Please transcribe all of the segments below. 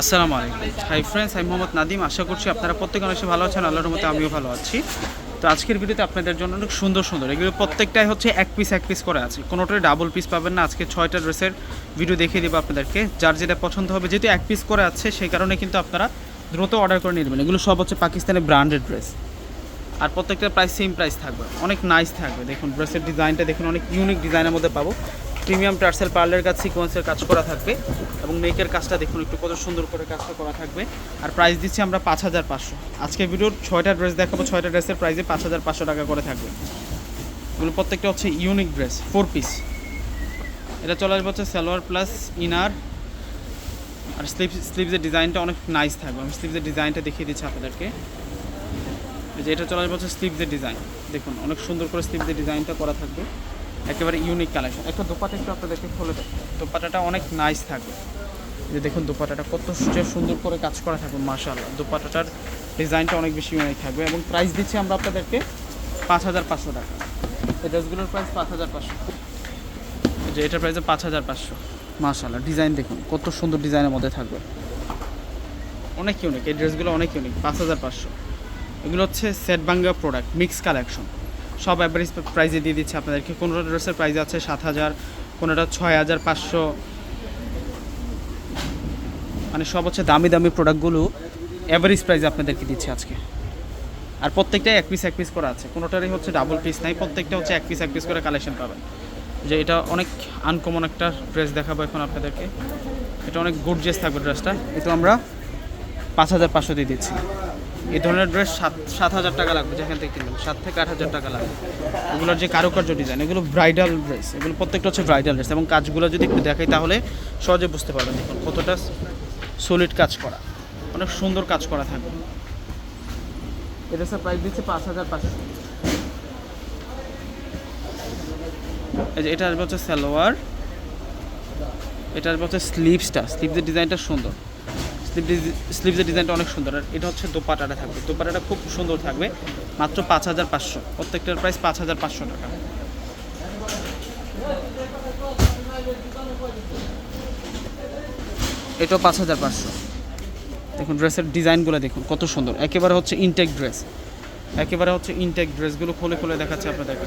আসসালামু আলাইকুম। Hi friends আমি মোহাম্মদ নাদিম আশা করছি আপনারা প্রত্যেকে অনেক ভালো আছেন। আল্লাহর মতে আমিও ভালো আছি। তো আজকের ভিডিওতে আপনাদের জন্য অনেক সুন্দর সুন্দর। এগুলো প্রত্যেকটাই হচ্ছে এক পিস এক পিস করে আছে। কোনোটাই ডাবল পিস পাবেন না। আজকে ছয়টা ড্রেসের ভিডিও দেখিয়ে দেবো আপনাদেরকে। যার যেটা পছন্দ হবে, যেহেতু এক পিস করে আছে, সেই কারণে কিন্তু আপনারা দ্রুত অর্ডার করে নেবেন। এগুলো সব হচ্ছে পাকিস্তানের ব্র্যান্ডেড ড্রেস আর প্রত্যেকটা প্রাইস সেম প্রাইস থাকবে। অনেক নাইস থাকবে। দেখুন ড্রেসের ডিজাইনটা দেখুন, অনেক ইউনিক ডিজাইনের মধ্যে পাবো। প্রিমিয়াম টার্সেল পার্লের কাজ সিকোয়েন্সের কাজ করা থাকবে এবং নেকের কাজটা দেখুন, একটু কত সুন্দর করে কাজটা করা থাকবে। আর প্রাইস দিচ্ছি আমরা পাঁচ হাজার পাঁচশো। আজকে ভিডিওর ছয়টা ড্রেস দেখাবো, ছয়টা ড্রেসের প্রাইসে পাঁচ হাজার পাঁচশো টাকা করে থাকবে। এগুলো প্রত্যেকটা হচ্ছে ইউনিক ড্রেস ফোর পিস এটা চলে আসবে হচ্ছে সালোয়ার প্লাস ইনার আর স্লিভ স্লিভসের ডিজাইনটা অনেক নাইস থাকবে। আমি স্লিভসের ডিজাইনটা দেখিয়ে দিচ্ছি আপনাদেরকে। যে এটা চলে আসবে হচ্ছে স্লিভসের ডিজাইন দেখুন, অনেক সুন্দর করে স্লিভসের ডিজাইনটা করা থাকবে। একেবারে ইউনিক কালেকশন একটা দোপাটা একটু আপনাদেরকে খুলে দেয় দোপাটাটা অনেক নাইস থাকবে। যে দেখুন দোপাটাটা কত সুন্দর করে কাজ করা থাকবে, মাশাআল্লাহ। দোপাটাটার ডিজাইনটা অনেক বেশি ইউনিক থাকবে এবং প্রাইস দিচ্ছি আমরা আপনাদেরকে পাঁচ হাজার পাঁচশো টাকা। এই ড্রেসগুলোর প্রাইস পাঁচ হাজার পাঁচশো। যে এটার প্রাইসে পাঁচ হাজার পাঁচশো। মাশাআল্লাহ ডিজাইন দেখুন, কত সুন্দর ডিজাইনের মধ্যে থাকবে। অনেক ইউনিক এই ড্রেসগুলো অনেক ইউনিক পাঁচ হাজার পাঁচশো। এগুলো হচ্ছে সেট বাঙ্গা প্রোডাক্ট মিক্স কালেকশন সব অ্যাভারেজ প্রাইজে দিয়ে দিচ্ছে আপনাদেরকে। কোনোটা ড্রেসের প্রাইস আছে সাত হাজার, কোনোটা ছয় হাজার পাঁচশো। মানে সব হচ্ছে দামি দামি প্রোডাক্টগুলো অ্যাভারেজ প্রাইসে আপনাদেরকে দিচ্ছে আজকে। আর প্রত্যেকটাই এক পিস এক পিস করা আছে। কোনোটারই হচ্ছে ডাবল পিস নাই, প্রত্যেকটা হচ্ছে এক পিস এক পিস করে কালেকশন পাবেন। যে এটা অনেক আনকমন একটা ড্রেস দেখাবো এখন আপনাদেরকে। এটা অনেক গুডজেস থাকবে ড্রেসটা এটা আমরা পাঁচ হাজার পাঁচশো দিয়ে দিচ্ছি। এই ধরনের ড্রেস সাত সাত হাজার টাকা লাগবে, যেখান থেকে কিনবেন। সাত থেকে আট হাজার টাকা লাগবে। এগুলোর যে কারুকার্য ডিজাইন এগুলো ব্রাইডাল ড্রেস এগুলো প্রত্যেকটা হচ্ছে ব্রাইডাল ড্রেস এবং কাজগুলো যদি একটু দেখাই তাহলে সহজে বুঝতে পারবেন দেখুন, কতটা সলিড কাজ করা। অনেক সুন্দর কাজ করা থাকবে। এটা স্যার প্রাইস দিচ্ছে পাঁচ হাজার পাঁচশো। এটা আসবে হচ্ছে সালোয়ার, এটা আসবে হচ্ছে স্লিভসটা স্লিভসের ডিজাইনটা সুন্দর। স্লিভ স্লিভসের ডিজাইনটা অনেক সুন্দর। আর এটা হচ্ছে দোপাটাটা থাকবে। দোপাটাটা খুব সুন্দর থাকবে। মাত্র পাঁচ হাজার পাঁচশো। প্রত্যেকটার প্রাইস পাঁচ হাজার পাঁচশো টাকা। এটাও পাঁচ হাজার পাঁচশো। দেখুন ড্রেসের ডিজাইনগুলো দেখুন, কত সুন্দর। একেবারে হচ্ছে ইনটেক ড্রেস একেবারে হচ্ছে ইনটেক ড্রেসগুলো খুলে খুলে দেখাচ্ছে আপনাদেরকে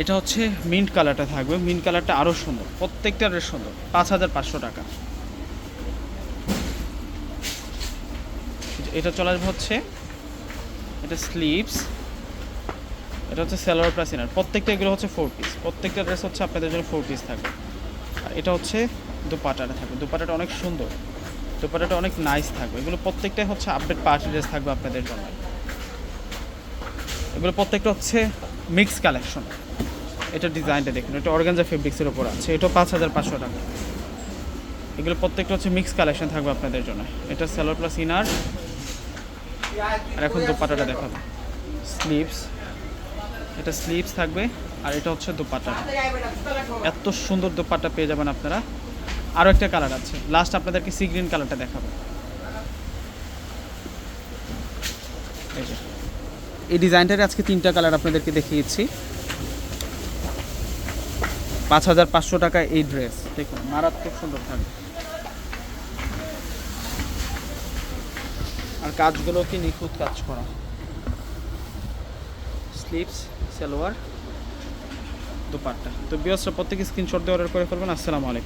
এটা হচ্ছে মিন্ট কালারটা থাকবে। মিন্ট কালারটা আরও সুন্দর। প্রত্যেকটা ড্রেস সুন্দর। পাঁচ হাজার পাঁচশো টাকা। এটা চলে আসবে হচ্ছে, এটা স্লিভস এটা হচ্ছে সেলোয়ার প্লাস ইনার প্রত্যেকটা এগুলো হচ্ছে ফোর পিস প্রত্যেকটা ড্রেস হচ্ছে আপনাদের জন্য ফোর পিস থাকবে। আর এটা হচ্ছে দুপাটাটা থাকবে। দুপাটাটা অনেক সুন্দর। দুপাটাটা অনেক নাইস থাকবে। এগুলো প্রত্যেকটাই হচ্ছে আপডেট পার্টি ড্রেস থাকবে আপনাদের জন্য। এগুলো প্রত্যেকটা হচ্ছে মিক্স কালেকশন এটা ডিজাইনটা দেখুন। এটা অর্গানজা ফেব্রিক্সের উপর আছে। এটা পাঁচ হাজার পাঁচশো টাকা। এগুলো প্রত্যেকটা হচ্ছে মিক্স কালেকশন থাকবে আপনাদের জন্য। এটা সেলোয়ার প্লাস ইনার আর এখন দোপাটাটা দেখাবো। স্লিভস। এটা স্লিভস থাকবে, আর এটা হচ্ছে দোপাটা। এত সুন্দর দোপাটা পেয়ে যাবেন আপনারা। আরও একটা কালার আছে। লাস্ট আপনাদেরকে সি গ্রিন কালারটা দেখাবো। এই ডিজাইনটার আজকে তিনটা কালার আপনাদেরকে দেখিয়েছি। পাঁচ হাজার পাঁচশো টাকা এই ড্রেস। দেখুন, মারাত্মক সুন্দর থাকবে। আর কাজগুলো কি নিখুঁত কাজ করা? স্লিপস সালোয়ার দুপাট্টা। তো বিয়সরা প্রত্যেকে স্ক্রিনশট দিয়ে অর্ডার করে ফেলবেন। আসসালামু আলাইকুম।